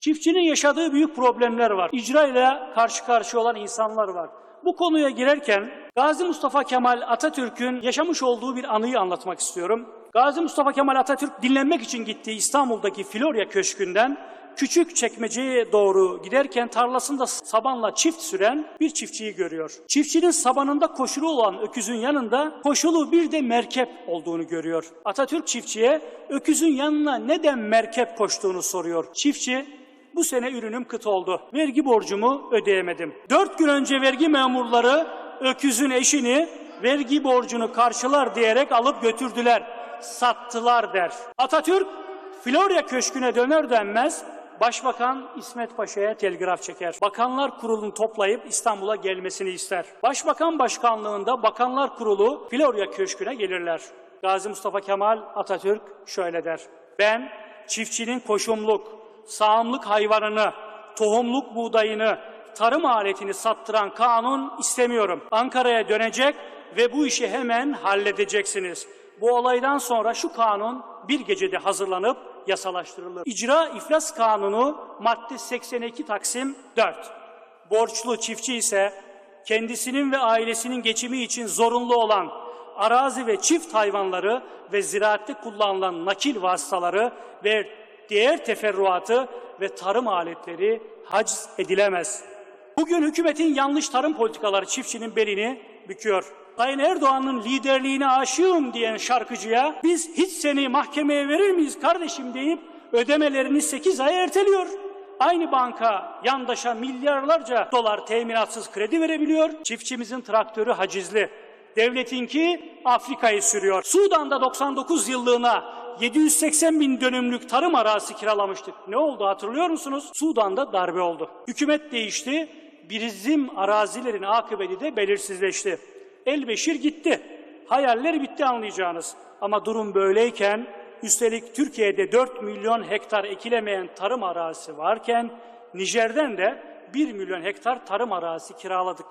Çiftçinin yaşadığı büyük problemler var. İcra ile karşı karşıya olan insanlar var. Bu konuya girerken Gazi Mustafa Kemal Atatürk'ün yaşamış olduğu bir anıyı anlatmak istiyorum. Gazi Mustafa Kemal Atatürk dinlenmek için gittiği İstanbul'daki Florya Köşkü'nden küçük çekmeceye doğru giderken tarlasında sabanla çift süren bir çiftçiyi görüyor. Çiftçinin sabanında koşulu olan öküzün yanında koşulu bir de merkep olduğunu görüyor. Atatürk çiftçiye öküzün yanına neden merkep koştuğunu soruyor. Çiftçi bu sene ürünüm kıt oldu. Vergi borcumu ödeyemedim. Dört gün önce vergi memurları öküzün eşini vergi borcunu karşılar diyerek alıp götürdüler. Sattılar der. Atatürk Florya Köşkü'ne döner dönmez Başbakan İsmet Paşa'ya telgraf çeker. Bakanlar Kurulu'nu toplayıp İstanbul'a gelmesini ister. Başbakan başkanlığında Bakanlar Kurulu Florya Köşkü'ne gelirler. Gazi Mustafa Kemal Atatürk şöyle der. Ben çiftçinin koşumluk, sağımlık hayvanını, tohumluk buğdayını, tarım aletini sattıran kanun istemiyorum. Ankara'ya dönecek ve bu işi hemen halledeceksiniz. Bu olaydan sonra şu kanun bir gecede hazırlanıp yasalaştırılır. İcra İflas Kanunu madde 82 Taksim 4. Borçlu çiftçi ise kendisinin ve ailesinin geçimi için zorunlu olan arazi ve çift hayvanları ve ziraatte kullanılan nakil vasıtaları ve diğer teferruatı ve tarım aletleri haciz edilemez. Bugün hükümetin yanlış tarım politikaları çiftçinin belini büküyor. Sayın Erdoğan'ın liderliğine aşığım diyen şarkıcıya biz hiç seni mahkemeye verir miyiz kardeşim deyip ödemelerini 8 ay erteliyor. Aynı banka yandaşa milyarlarca dolar teminatsız kredi verebiliyor. Çiftçimizin traktörü hacizli. Devletinki Afrika'yı sürüyor. Sudan'da 99 yıllığına 780 bin dönümlük tarım arazisi kiralamıştık. Ne oldu hatırlıyor musunuz? Sudan'da darbe oldu. Hükümet değişti. Bizim arazilerin akıbeti de belirsizleşti. Elbeşir gitti. Hayaller bitti anlayacağınız. Ama durum böyleyken üstelik Türkiye'de 4 milyon hektar ekilemeyen tarım arazisi varken Nijer'den de 1 milyon hektar tarım arazisi kiraladık.